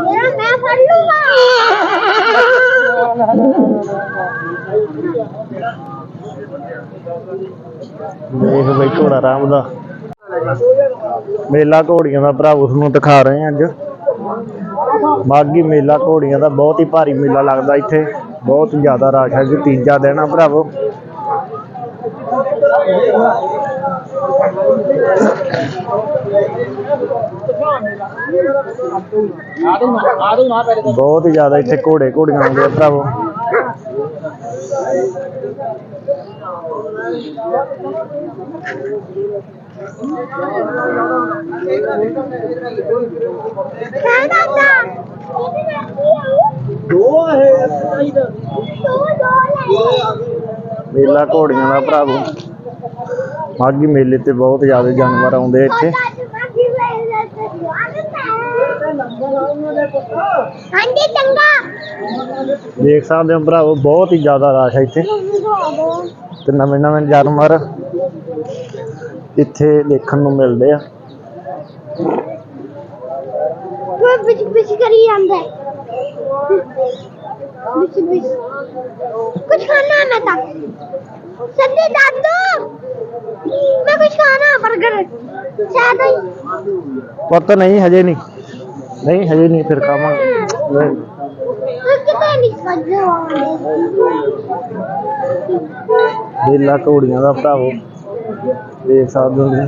ਮੇਰਾ ਮੈਂ ਫੜ ਲੂੰਗਾ। ਦੇਖ ਬਈ ਘੋੜਾ ਰਾਮ ਦਾ। ਮੇਲਾ ਘੋੜੀਆਂ ਦਾ ਭਰਾ ਉਸ ਨੂੰ ਦਿਖਾ ਰਹੇ ਹਾਂ ਅੱਜ। ਮਾਗੀ ਮੇਲਾ ਘੋੜੀਆਂ ਦਾ ਬਹੁਤ ਹੀ ਭਾਰੀ ਮੇਲਾ ਲੱਗਦਾ ਇੱਥੇ। ਬਹੁਤ ਜ਼ਿਆਦਾ ਰਸ਼ ਹੈ ਜੀ, ਤੀਜਾ ਦਿਨ ਆ ਭਰਾਵੋ। ਬਹੁਤ ਹੀ ਜ਼ਿਆਦਾ ਇੱਥੇ ਘੋੜੇ ਘੋੜੀਆਂ ਆਉਂਦੇ ਆ ਭਰਾਵੋ। ਦੋ ਹੈ ਮੇਲਾ ਘੋੜੀਆਂ ਦਾ ਭਰਾਵੋ। ਮਾਗੀ ਮੇਲੇ ਤੇ ਬਹੁਤ ਜ਼ਿਆਦਾ ਜਾਨਵਰ ਆਉਂਦੇ ਇੱਥੇ। ਹਾਂਜੀ ਚੰਗਾ। ਦੇਖ ਸਕਦੇ ਹੋ ਭਰਾਵੋ ਬਹੁਤ ਹੀ ਜ਼ਿਆਦਾ ਰਸ਼ ਹੈ ਇੱਥੇ। ਤੇ ਨਵੇਂ ਨਵੇਂ ਜਾਨਵਰ ਇੱਥੇ ਦੇਖਣ ਨੂੰ ਮਿਲਦੇ ਆ। ਬਿਚ ਬਿਚ ਕਰੀ ਜਾਂਦਾ। ਹੈ ਬਿਚ ਬਿਚ ਕੁਝ ਖਾਣਾ ਮੈਂ ਤਾਂ। ਸੰਦੇ ਦਾਦੂ ਮੈਂ ਕੁਝ ਖਾਣਾ 버ਗਰ ਸ਼ਾਇਦ ਹੀ। ਪਤਾ ਨਹੀਂ ਹਜੇ ਨਹੀਂ। ਨਹੀਂ ਹਜੇ ਨਹੀਂ ਫਿਰ ਖਾਵਾਂਗੇ। ਨਹੀਂ। ਉਹ ਕਿਤੇ ਨਹੀਂ ਸੱਜੋ ਮੇਲਾ ਘੋੜੀਆਂ ਦਾ ਭਰਾਵੋ। ਦੇਖ ਸਕਦੇ ਹੋ ਤੁਸੀਂ।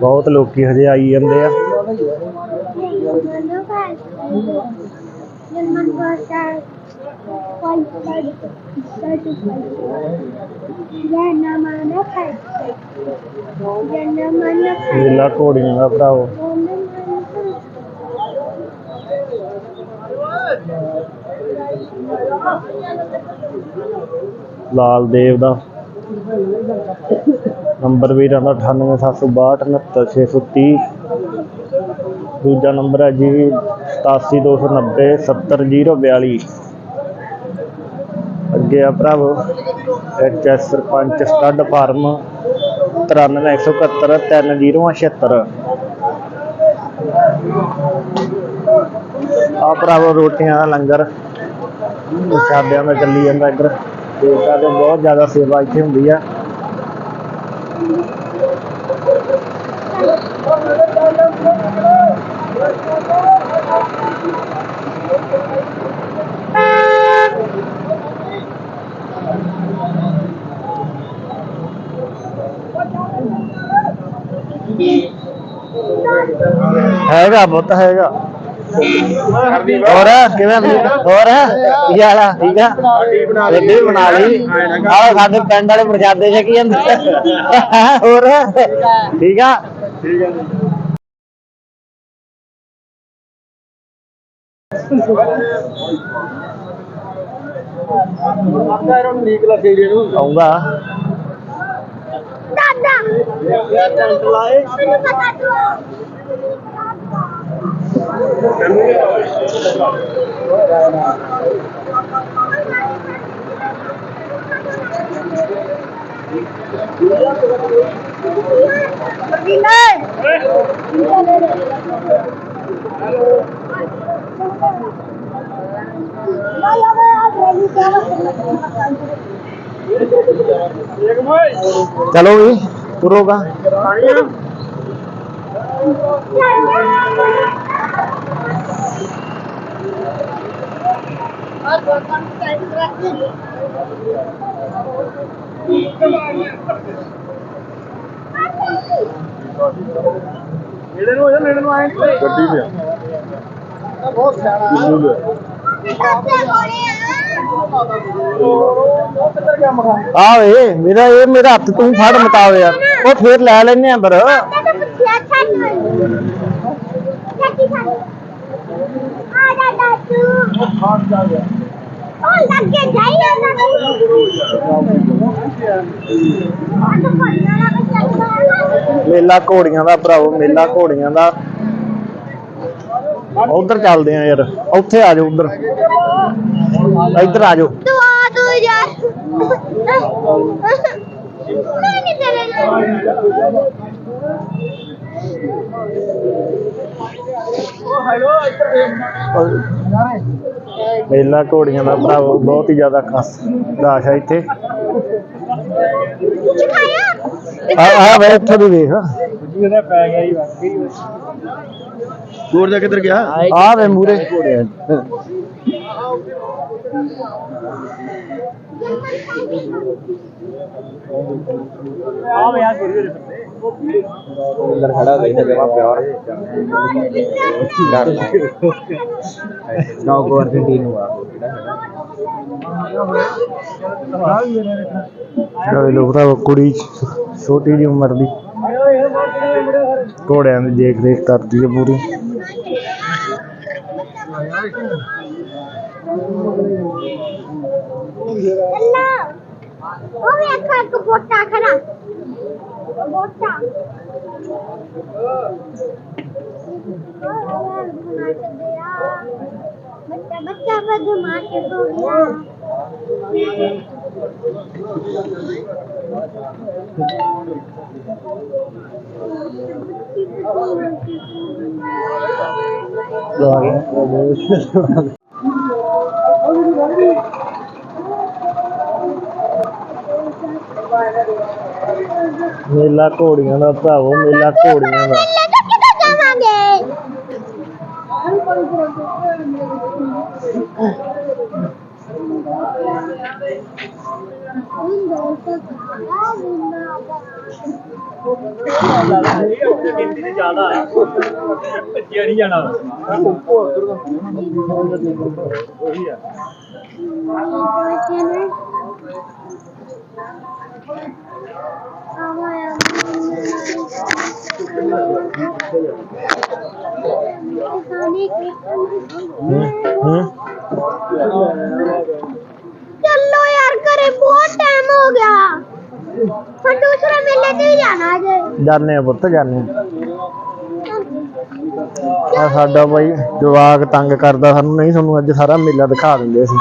ਬਹੁਤ ਲੋਕੀ ਹਜੇ ਆਈ ਜਾਂਦੇ ਆ ਜਿੰਨਾ ਘੋੜੀਆਂ ਦਾ ਭਰਾਓ ਜਨਮਨ ਖਾਈ ਜਨਮਨ ਖਾਈ ਮੇਲਾ ਘੋੜੀਆਂ ਦਾ ਭਰਾਵੋ ਲਾਲ ਦੇਵ ਦਾ। ਨੰਬਰ ਵੀ ਰਹਿੰਦਾ 9876269630 ਦੂਜਾ ਨੰਬਰ ਹੈ ਜੀ 87290 70042 ਅੱਗੇ ਆ ਭਰਾਵੋ ਐਚ ਸਰਪੰਚ, ਸਟੱਡ ਫਾਰਮ 93171 3076 ਆ ਭਰਾਵੋ ਰੋਟੀਆਂ ਦਾ ਲੰਗਰ ਸਾਦਿਆਂ ਦਾ ਚੱਲੀ ਜਾਂਦਾ ਇੱਧਰ। ਦੇਵਤਾ ਦੇ ਬਹੁਤ ਜ਼ਿਆਦਾ ਸੇਵਾ ਇੱਥੇ ਹੁੰਦੀ ਆ। ਹੈਗਾ ਬਹੁਤ ਹੈਗਾ। ਹੋਰ, ਕਿਵੇਂ ਹੋਰ, ਕੀ ਹਾਲ ਆ? ਠੀਕ ਆ? ਰੋਟੀ ਬਣਾ ਲਈ। ਆਹ ਸਾਡੇ ਪਿੰਡ ਵਾਲੇ ਪ੍ਰਸ਼ਾਦੇ ਛਕੀ ਜਾਂਦੇ। ਹੋਰ, ਠੀਕ ਆ? ਆਉਂਗਾ। ਦਾਦਾ। ਮੈਨੂੰ ਪਤਾ ਤੂੰ। ਚਲੋ ਵੀ ਤੁਰੋਗਾ ਗੱਡੀ ਤੇ ਬਹੁਤ ਸਿਆਣਾ ਆ ਵੇ ਮੇਰਾ ਇਹ ਮੇਰਾ ਹੱਥ ਤੂੰ ਫੜ ਮਤਾਵੇ ਯਾਰ ਉਹ ਫੇਰ ਲੈ ਲੈਨੇ ਆ ਪਰ ਮੇਲਾ ਘੋੜੀਆਂ ਦਾ ਭਰਾਵੋ ਮੇਲਾ ਘੋੜੀਆਂ ਦਾ। ਉਧਰ ਚੱਲਦੇ ਆ ਯਾਰ ਉੱਥੇ ਆ ਜਾਓ ਉਧਰ। ਇੱਧਰ ਆ ਜਾਓ। ਤੂੰ ਆ ਤੂੰ ਯਾਰ ਮੈਂ ਨਹੀਂ ਤੇਰੇ ਨਾਲ। ਮੇਲਾ ਘੋੜੀਆਂ ਦਾ ਭਰਾਵੋ ਬਹੁਤ ਹੀ ਜ਼ਿਆਦਾ ਖਾਸ ਰਾਸ਼ ਹੈ ਇੱਥੇ। ਕੁਝ ਖਾਇਆ ਆ ਆ ਵੇ ਇੱਥੇ ਦੀ ਵੇਖ। ਦੂਰ ਜਾ ਕਿੱਧਰ ਗਿਆ? ਆ ਵੇ ਮੂਰੇ। ਅੰਦਰ ਖੜਾ ਹੋਈ ਤੇ ਜਵਾਬ ਪਿਆਰ ਡਰ ਨਾ ਕੋ ਅਰਜੈਂਟੀਨਾ ਚਲੋ ਲੋ ਭਰਾਵੋ ਕੁੜੀ ਛੋਟੀ ਜਿਹੀ ਉਮਰ ਦੀ। ਘੋੜਿਆਂ ਦੀ ਦੇਖ ਰੇਖ ਕਰਦੀ ਹੈ ਪੂਰੀ। ਅੱਲਾ ਉਹ ਵੀ ਅੱਖਾਂ ਇੱਕ ਬੋਟਾ ਖੜਾ। ਬੋਟਾ ਬੱਚਾ ਬੱਚਾ ਬਦਮਾਸ਼ ਹੋ ਗਿਆ ਲੋ ਆ ਗਿਆ ਮੇਲਾ ਘੋੜੀਆਂ ਦਾ ਭਰਾਵੋ ਮੇਲਾ ਘੋੜੀਆਂ ਦਾ। ਮੇਲੇ ਤੋਂ ਕਿੱਥੇ ਜਾਵਾਂਗੇ? ਹੂੰ चलो यार करे बहुत टाइम हो गया पर दूसरे मेले से ही जाना है ਜਾਣੇ ਆ ਪੁੱਤ ਜਾਣੇ ਆ ਸਾਡਾ ਬਾਈ ਜਵਾਕ ਤੰਗ ਕਰਦਾ ਸਾਨੂੰ ਨਹੀਂ ਤੁਹਾਨੂੰ ਅੱਜ ਸਾਰਾ ਮੇਲਾ ਦਿਖਾ ਦਿੰਦੇ ਅਸੀਂ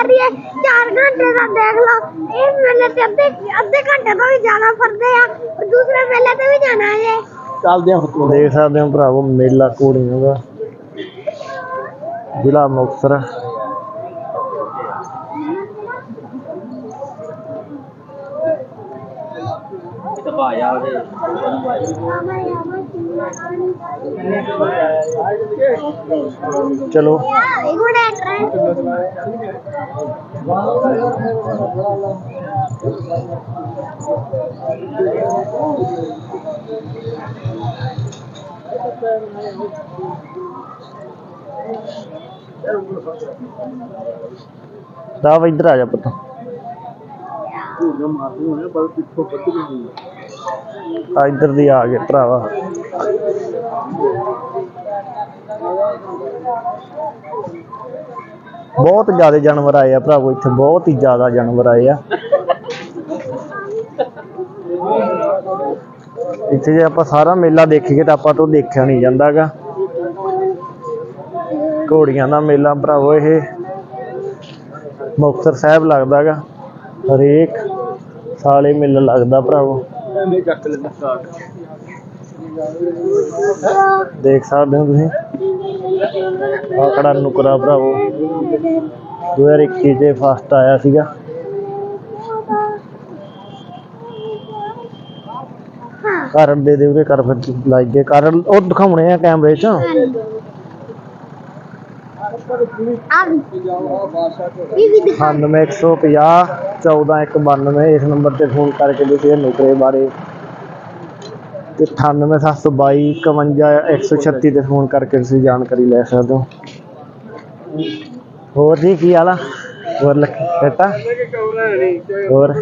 ਕਰੀਏ? 4 ਘੰਟੇ ਦਾ ਦੇਖ ਲਓ। ਇਹ ਮੇਲੇ ਤੇ ਅੱਧੇ ਅੱਧੇ ਘੰਟੇ ਤੋਂ ਵੀ ਜ਼ਿਆਦਾ ਫਰਦੇ ਆ। ਦੂਸਰੇ ਮੇਲੇ ਤੇ ਵੀ ਜਾਣਾ ਹੈ ਚੱਲਦੇ ਆ ਹੁਕਮ ਦੇਖ ਸਕਦੇ ਹੋ ਭਰਾਵੋ ਮੇਲਾ ਕੋੜੀਆਂ ਦਾ। ਜ਼ਿਲ੍ਹਾ ਮੁਕਤਸਰ। ਇਹ ਤਾਂ ਭਾਇਆ ਉਹਦੇ ਚਲੋ। ਦਾ ਇਧਰ ਆ ਜਾ ਪੁੱਤ। ਉਹ ਮਾਰੂ ਹੈ ਪਰ ਪਿੱਛੋਂ ਪੱਤ ਨਹੀਂ ਆ ਇੱਧਰ ਦੀ ਆ ਗਏ ਭਰਾਵਾ। ਬਹੁਤ ਜ਼ਿਆਦਾ ਜਾਨਵਰ ਆਏ ਆ ਭਰਾਵੋ ਇੱਥੇ, ਬਹੁਤ ਹੀ ਜ਼ਿਆਦਾ ਜਾਨਵਰ ਆਏ ਆ। ਇੱਥੇ ਜੇ ਆਪਾਂ ਸਾਰਾ ਮੇਲਾ ਦੇਖੀਏ ਤਾਂ ਆਪਾਂ ਤੋਂ ਦੇਖਿਆ ਨਹੀਂ ਜਾਂਦਾਗਾ। ਘੋੜੀਆਂ ਦਾ ਮੇਲਾ ਭਰਾਵੋ ਇਹ। ਮੁਕਤਸਰ ਸਾਹਿਬ ਲੱਗਦਾਗਾ। ਹਰੇਕ ਸਾਲੇ ਮੇਲਾ ਲੱਗਦਾ ਭਰਾਵੋ। ਮੈਂ ਚੱਕ ਲੈਂਦਾ ਸਟਾਰਟ ਦੇਖ ਸਕਦੇ ਹੋ ਤੁਸੀਂ। ਆਕੜਾ ਨੁਕਰਾ ਭਰਾਵੋ। 2021 ਦੇ ਫਸਟ ਆਇਆ ਸੀਗਾ। ਕਾਰਨ ਦੇ ਦੇ ਉਹਦੇ ਕਰ ਫਿਰ ਲਾਈ ਗਏ ਕਾਰਨ, ਉਹ ਦਿਖਾਉਣੇ ਆ ਕੈਮਰੇ 'ਚ। 9150 14192 ਇਸ ਨੰਬਰ ਤੇ ਫੋਨ ਕਰਕੇ ਤੁਸੀਂ ਇਹ ਨੁਕਰੇ ਬਾਰੇ ਤੇ 98722 51136 ਤੇ ਫੋਨ ਕਰਕੇ ਤੁਸੀਂ ਜਾਣਕਾਰੀ ਲੈ ਸਕਦੇ ਹੋ। ਹੋਰ ਜੀ, ਕੀ ਹਾਲ ਆ? ਹੋਰ ਲੱਕੀ ਹੋਰ?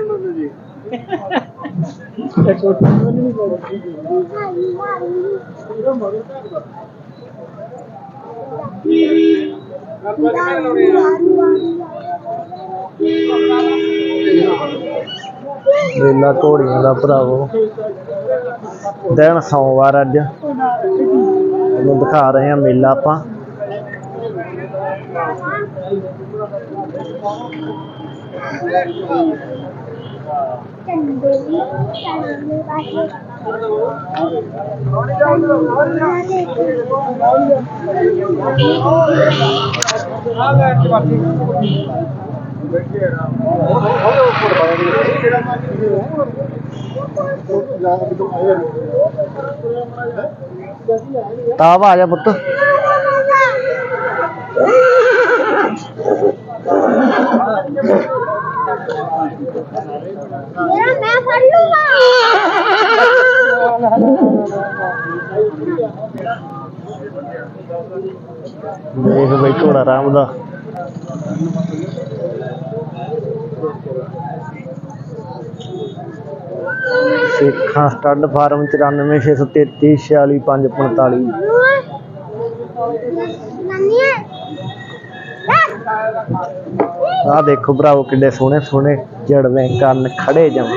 ਮੇਲਾ ਘੋੜੀਆਂ ਦਾ ਭਰਾਵੋ। ਦਿਨ ਸੋਮਵਾਰ ਅੱਜ। ਤੁਹਾਨੂੰ ਦਿਖਾ ਰਹੇ ਹਾਂ ਮੇਲਾ ਆਪਾਂ। ਚੰਦੂਰੀ ਚੰਦੂਰੀ ਬਾਸ਼ੀ ਤਾਬ ਆ ਜਾ ਪੁੱਤ। ਮੇਰਾ ਮੈਂ ਫੜ ਲੂੰਗਾ। ਦੇਖ ਬਈ ਘੋੜਾ ਰਾਮ ਦਾ। ਸੇਖਾਂ ਸਟੱਡ ਫਾਰਮ 94633 46545 ਨਾਨੀ ਆਹ ਦੇਖੋ ਭਰਾਵੋ ਕਿੰਨੇ ਸੋਹਣੇ ਸੋਹਣੇ ਜੜਵੇਂ ਕੰਨ ਖੜੇ ਜਾਵਾਂ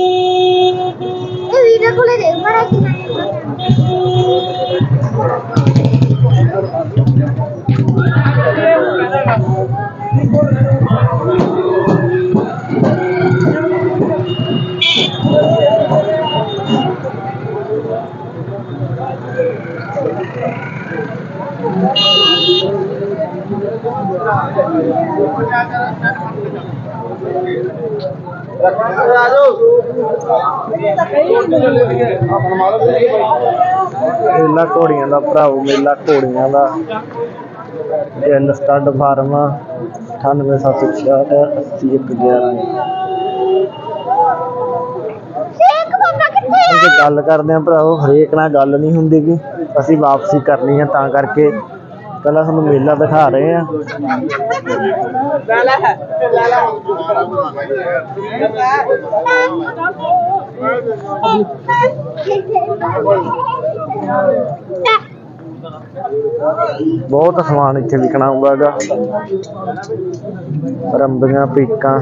ਮੇਲਾ ਘੋੜੀਆਂ ਦਾ ਭਰਾਵੋ ਮੇਲਾ ਘੋੜੀਆਂ ਦਾ। ਜੈਲ ਸਟੱਡ ਫਾਰਮ 98766 80111 ਸ਼ੇਖ ਬਾਬਾ ਕਿੱਥੇ ਆ? ਜੇ ਗੱਲ ਕਰਦੇ ਆ ਭਰਾਵੋ ਹਰੇਕ ਨਾਲ ਗੱਲ ਨਹੀਂ ਹੁੰਦੀ ਗੀ। ਅਸੀਂ ਵਾਪਸੀ ਕਰਨੀ ਹੈ ਤਾਂ ਕਰਕੇ। ਪਹਿਲਾਂ ਤੁਹਾਨੂੰ ਮੇਲਾ ਦਿਖਾ ਰਹੇ ਆ। ਬਹੁਤ ਸਮਾਨ ਇੱਥੇ ਵਿਕਣਾ ਹੁੰਦਾਗਾ ਰੰਬੀਆਂ ਪੀਕਾਂ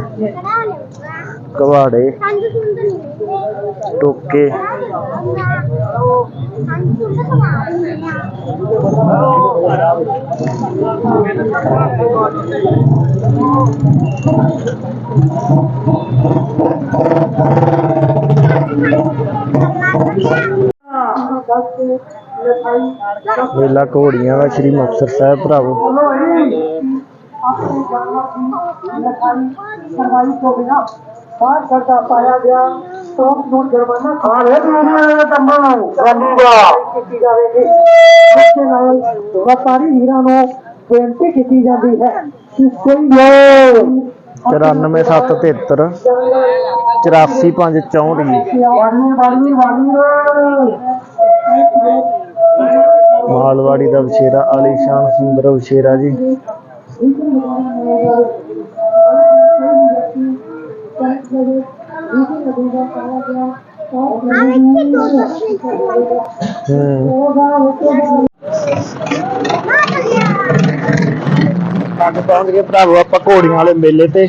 ਕਵਾੜੇ ਟੋਕੇ। ਸੰਜ ਸੁੰਦਰ ਸਮਾਨ ਨਹੀਂ ਮੇਲਾ ਘੋੜੀਆਂ ਦਾ ਸ਼੍ਰੀ ਮੁਕਤਸਰ ਸਾਹਿਬ ਭਰਾਵੋ। ਸਰਵਾਈ ਤੋਂ ਬਿਨਾ ਬਾਹਰ ਕਰਦਾ ਪਾਇਆ ਗਿਆ। ਤੋਂ ਨੂੰ ਜੁਰਮਾਨਾ ਖਾਣੇ ਮੇਰੇ ਤੰਬਾਂ ਰੰਗਾ ਕੀਤੀ ਜਾਵੇਗੀ। ਇਸੇ ਨਾਲ ਵਪਾਰੀ ਵੀਰਾਂ ਨੂੰ ਬੇਨਤੀ ਕੀਤੀ ਜਾਂਦੀ ਹੈ ਕਿ ਕੋਈ ਵੀ 94773 84564 ਜੀ। ਵਾਲੀ ਵਾਲੀ। ਵਾਲੀ ਮਾਲਵਾੜੀ ਦਾ ਵਿਸ਼ੇਰਾ ਆਲੀਸ਼ਾਨ ਸੁੰਦਰ ਵਿਸ਼ੇਰਾ ਜੀ। ਆ ਅੱਜ ਪਹੁੰਚ ਗਏ ਭਰਾਵੋ, ਆਪਾਂ ਘੋੜੀਆਂ ਵਾਲੇ ਮੇਲੇ ਤੇ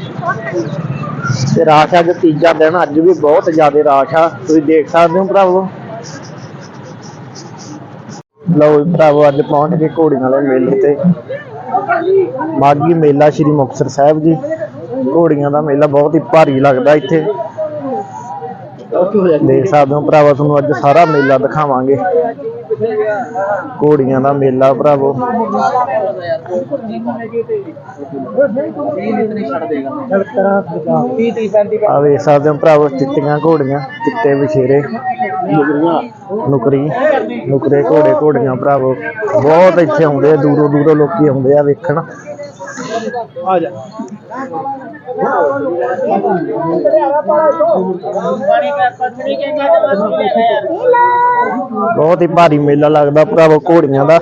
ਤੇ ਰਾਸ਼ ਅੱਜ ਤੀਜਾ ਦਿਨ, ਅੱਜ ਵੀ ਬਹੁਤ ਜ਼ਿਆਦਾ ਰਾਸ਼ ਆ। ਤੁਸੀਂ ਦੇਖ ਸਕਦੇ ਹੋ ਭਰਾਵੋ। ਲਓ ਭਰਾਵੋ, ਅੱਜ ਪਹੁੰਚ ਗਏ ਘੋੜੀਆਂ ਵਾਲੇ ਮੇਲੇ ਤੇ। ਮਾਗੀ ਮੇਲਾ ਸ਼੍ਰੀ ਮੁਕਤਸਰ ਸਾਹਿਬ ਜੀ। ਘੋੜੀਆਂ ਦਾ ਮੇਲਾ ਬਹੁਤ ਹੀ ਭਾਰੀ ਲੱਗਦਾ ਇੱਥੇ। ਦੇਖ ਸਕਦੇ ਹੋ ਭਰਾਵਾ ਤੁਹਾਨੂੰ ਅੱਜ ਸਾਰਾ ਮੇਲਾ ਦਿਖਾਵਾਂਗੇ। ਘੋੜੀਆਂ ਦਾ ਮੇਲਾ ਭਰਾਵੋ। ਆ ਵੇਖ ਸਕਦੇ ਹੋ ਭਰਾਵੋ ਚਿੱਟੀਆਂ ਘੋੜੀਆਂ ਚਿੱਟੇ ਵਿਸ਼ੇਰੇ ਨੁਕਰੀ ਨੁਕਰੇ ਘੋੜੇ ਘੋੜੀਆਂ ਭਰਾਵੋ। ਬਹੁਤ ਇੱਥੇ ਆਉਂਦੇ ਆ ਦੂਰੋਂ ਦੂਰੋਂ ਲੋਕੀ ਆਉਂਦੇ ਆ ਵੇਖਣ। ਬਹੁਤ ਹੀ ਭਾਰੀ ਮੇਲਾ ਲੱਗਦਾ ਭਰਾਵੋ ਘੋੜੀਆਂ ਦਾ।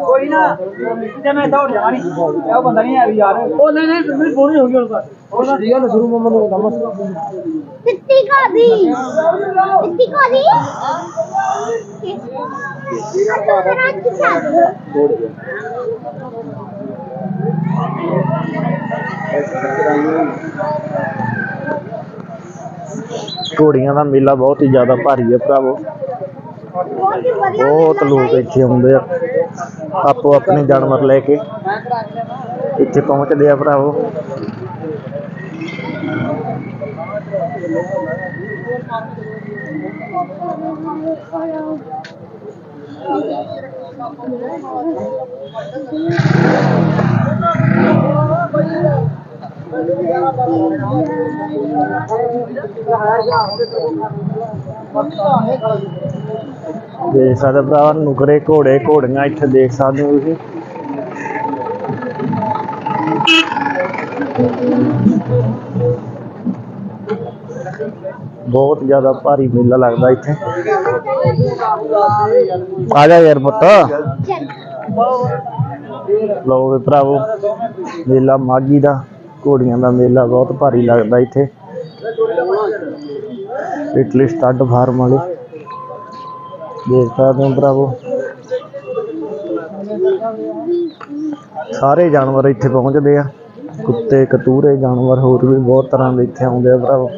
ਕੋਈ ਨਾ ਤੇ ਮੈਂ ਦੌੜ ਜਾਣੀ ਉਹ ਬੰਦਾ ਨਹੀਂ ਆ ਵੀ ਯਾਰ ਉਹ ਨਹੀਂ ਨਹੀਂ ਬਿਲਕੁਲ ਪੂਰੀ ਹੋ ਗਈ ਹੁਣ ਤਾਂ ਠੀਕ ਹੈ ਨਾ ਸ਼ੁਰੂ ਮੰਮਾ ਨੂੰ ਨਮਸਕਾਰ ਦਿੱਤੀ ਕਾਦੀ ਦਿੱਤੀ ਕਾਦੀ ਮੇਰਾ ਕਿੱਥਾ ਘੋੜੀਆਂ ਦਾ ਮੇਲਾ ਬਹੁਤ ਹੀ ਜ਼ਿਆਦਾ ਭਾਰੀ ਹੈ ਭਰਾਵੋ। ਬਹੁਤ ਹੀ ਵਧੀਆ ਬਹੁਤ ਲੋਕ ਇੱਥੇ ਆਉਂਦੇ ਆ। ਆਪੋ ਆਪਣੇ ਜਾਨਵਰ ਲੈ ਕੇ ਇੱਥੇ ਪਹੁੰਚਦੇ ਆ ਭਰਾਵੋ। ਦੇਖ ਸਕਦੇ ਭਰਾਵਾ, ਨੁਕਰੇ ਘੋੜੇ, ਘੋੜੀਆਂ ਇੱਥੇ ਦੇਖ ਸਕਦੇ ਹੋ ਤੁਸੀਂ। ਬਹੁਤ ਜ਼ਿਆਦਾ ਭਾਰੀ ਮੇਲਾ ਲੱਗਦਾ ਇੱਥੇ। ਆ ਜਾ ਯਾਰ ਪੁੱਤ। ਲਓ ਵੀ ਭਰਾਵੋ, ਮੇਲਾ ਮਾਗੀ ਦਾ, ਘੋੜੀਆਂ ਦਾ ਮੇਲਾ ਬਹੁਤ ਭਾਰੀ ਲੱਗਦਾ ਇੱਥੇ। ਇਟਲੀ ਸਟੱਡ ਫਾਰਮ ਵਾਲੇ। ਦੇਖ ਸਕਦੇ ਹੋ ਭਰਾਵੋ। ਸਾਰੇ ਜਾਨਵਰ ਇੱਥੇ ਪਹੁੰਚਦੇ ਆ। ਕੁੱਤੇ, ਕਤੂਰੇ, ਜਾਨਵਰ ਹੋਰ ਵੀ ਬਹੁਤ ਤਰ੍ਹਾਂ ਦੇ ਇੱਥੇ ਆਉਂਦੇ ਆ ਭਰਾਵੋ।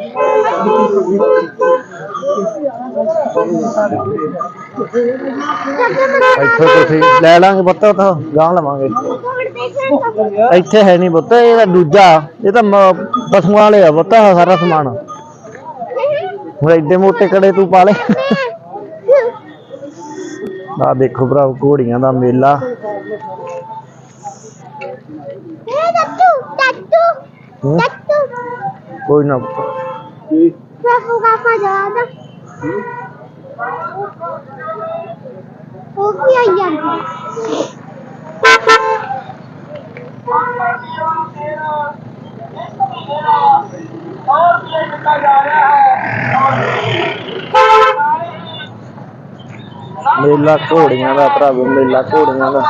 ਇੱਥੇ ਤੁਸੀਂ ਲੈ ਲਾਂਗੇ ਪੁੱਤ ਤਾਂ ਗਾਂ ਲਵਾਂਗੇ। ਇੱਥੇ ਹੈ ਨਹੀਂ ਪੁੱਤ, ਇਹ ਤਾਂ ਦੂਜਾ, ਇਹ ਤਾਂ ਪਸ਼ੂਆਂ ਵਾਲੇ ਆ ਪੁੱਤ, ਆਹ ਸਾਰਾ ਸਮਾਨ। ਹੁਣ ਐਡੇ ਮੋਟੇ ਕੜੇ ਤੂੰ ਪਾ ਲੈ। ਆ ਦੇਖੋ ਭਰਾ ਘੋੜੀਆਂ ਦਾ ਮੇਲਾ। ਇਹ ਟੱਟੂ ਹੂੰ? ਟੱਟੂ ਕੋਈ ਨਾ। ਪੁੱਤ। ਫੇਫੂ ਕਾ? ਫਾਜਾ ਉਹ ਕੀ ਆਈ ਜਾਂਦੀ। ਮੇਲਾ ਘੋੜੀਆਂ ਦਾ ਭਰਾਵੋ ਮੇਲਾ ਘੋੜੀਆਂ ਦਾ।